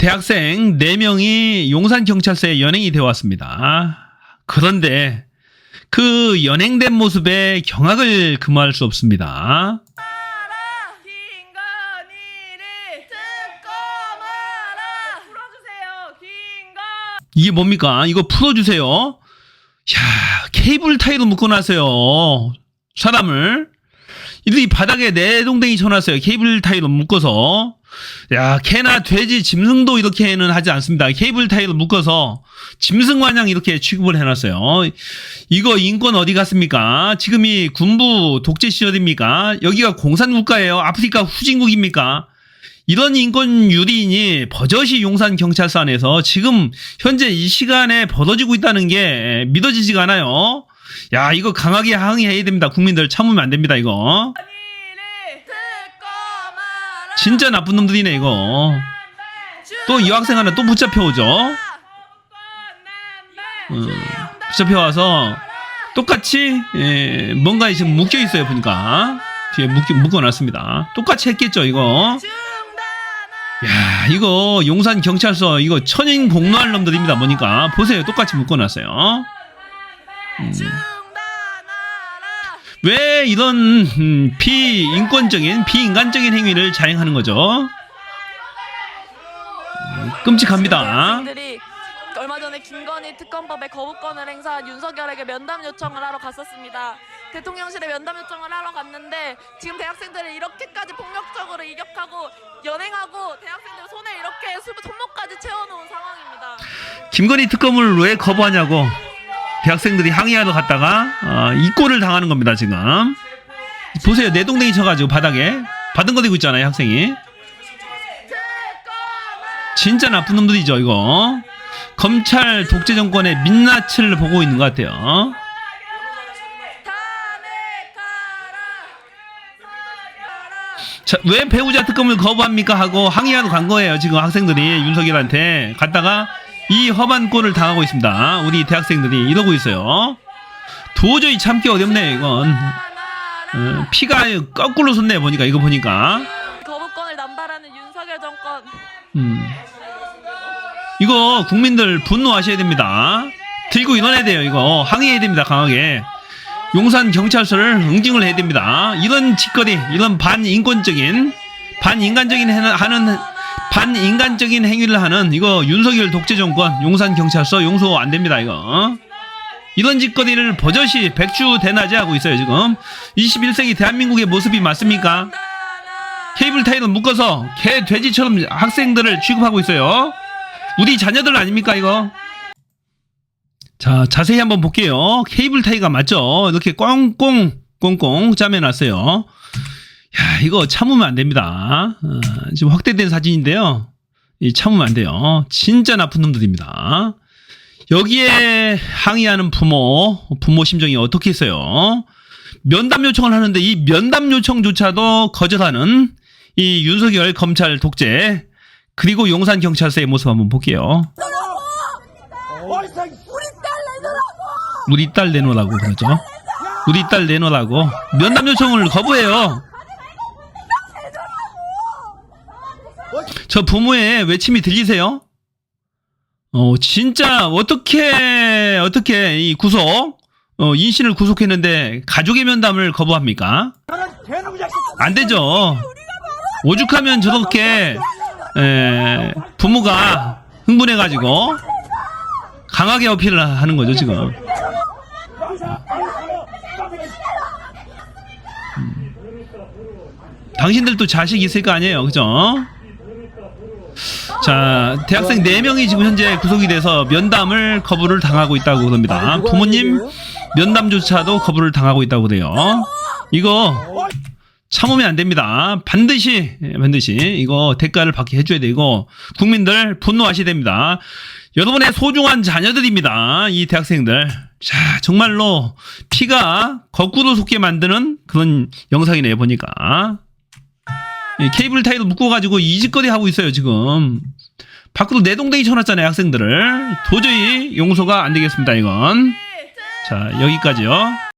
대학생 4명이 용산경찰서에 연행이 되어 왔습니다. 그런데 그 연행된 모습에 경악을 금할 수 없습니다. 이게 뭡니까? 이거 풀어주세요. 야, 케이블 타이로 묶어놨어요. 사람을. 이 바닥에 내동댕이 쳐놨어요. 케이블 타이로 묶어서. 야, 개나 돼지, 짐승도 이렇게는 하지 않습니다. 케이블 타이로 묶어서 짐승 마냥 이렇게 취급을 해놨어요. 이거 인권 어디 갔습니까? 지금이 군부 독재 시절입니까? 여기가 공산국가예요. 아프리카 후진국입니까? 이런 인권 유린이 버젓이 용산 경찰서 안에서 지금 현재 이 시간에 벌어지고 있다는 게 믿어지지가 않아요. 야, 이거 강하게 항의해야 됩니다. 국민들 참으면 안 됩니다, 이거. 진짜 나쁜 놈들이네, 이거. 또 여학생 하나 또 붙잡혀 오죠. 음, 붙잡혀 와서 똑같이 예, 뭔가 지금 묶여 있어요, 보니까. 뒤에 묶여, 묶어놨습니다. 똑같이 했겠죠, 이거. 야, 이거 용산 경찰서 이거 천인 공노할 놈들입니다. 보니까 보세요, 똑같이 묶어놨어요. 음. 왜 이런 음, 비인권적인 비인간적인 행위를 자행하는 거죠? 음, 끔찍합니다. 학생들이 얼마 전에 김건희 특검법에 거부권을 행사한 윤석열에게 면담 요청을 하러 갔었습니다. 대통령실에 면담 요청을 하러 갔는데 지금 대학생들을 이렇게까지 폭력적으로 이격하고 연행하고 대학생들 손에 이렇게 수- 손목까지 채워놓은 상황입니다. 김건희 특검을 왜 거부하냐고 대학생들이 항의하러 갔다가 어, 이꼴을 당하는 겁니다. 지금 보세요, 내동댕이 쳐가지고 바닥에 받은 거 들고 있잖아요, 학생이. 진짜 나쁜 놈들이죠, 이거. 검찰 독재 정권의 민낯을 보고 있는 것 같아요. 자, 왜 배우자 특검을 거부합니까? 하고 항의하러 간 거예요. 지금 학생들이 윤석열한테 갔다가 이 험한 꼴을 당하고 있습니다. 우리 대학생들이 이러고 있어요. 도저히 참기 어렵네, 이건. 어, 피가 거꾸로 솟네, 보니까, 이거 보니까. 거부권을 남발하는 윤석열 정권 음. 이거 국민들 분노하셔야 됩니다. 들고 일어나야 돼요, 이거. 항의해야 됩니다, 강하게. 용산 경찰서를 응징을 해야 됩니다. 이런 짓거리, 이런 반인권적인, 반인간적인 해- 하는, 반인간적인 행위를 하는 이거 윤석열 독재 정권, 용산 경찰서 용서 안 됩니다, 이거. 이런 짓거리를 버젓이 백주 대낮에 하고 있어요, 지금. 21세기 대한민국의 모습이 맞습니까? 케이블 타이로 묶어서 개 돼지처럼 학생들을 취급하고 있어요. 우리 자녀들 아닙니까 이거? 자 자세히 한번 볼게요. 케이블 타이가 맞죠? 이렇게 꽁꽁 꽁꽁 짜매놨어요. 야 이거 참으면 안 됩니다. 어, 지금 확대된 사진인데요. 이 참으면 안 돼요. 진짜 나쁜 놈들입니다. 여기에 항의하는 부모 부모 심정이 어떻게 있어요? 면담 요청을 하는데 이 면담 요청조차도 거절하는 이 윤석열 검찰 독재 그리고 용산 경찰서의 모습 한번 볼게요. 우리 딸 내놓으라고 그러죠. 우리 딸 내놓으라고 면담 요청을 거부해요. 저 부모의 외침이 들리세요? 어 진짜 어떻게 어떻게 이 구속 어, 인신을 구속했는데 가족의 면담을 거부합니까? 안 되죠. 오죽하면 저렇게 에, 부모가 흥분해가지고 강하게 어필을 하는 거죠 지금. 음. 당신들도 자식 있을 거 아니에요, 그죠? 자, 대학생 4명이 지금 현재 구속이 돼서 면담을 거부를 당하고 있다고 그럽니다. 부모님 면담조차도 거부를 당하고 있다고 그래요. 이거 참으면 안 됩니다. 반드시, 예, 반드시 이거 대가를 받게 해줘야 되고, 국민들 분노하셔야 됩니다. 여러분의 소중한 자녀들입니다. 이 대학생들. 자, 정말로 피가 거꾸로 솟게 만드는 그런 영상이네요, 보니까. 이 케이블 타이로 묶어가지고 이짓거리 하고 있어요, 지금. 밖으로 내동댕이 쳐놨잖아요, 학생들을. 도저히 용서가 안 되겠습니다, 이건. 자, 여기까지요.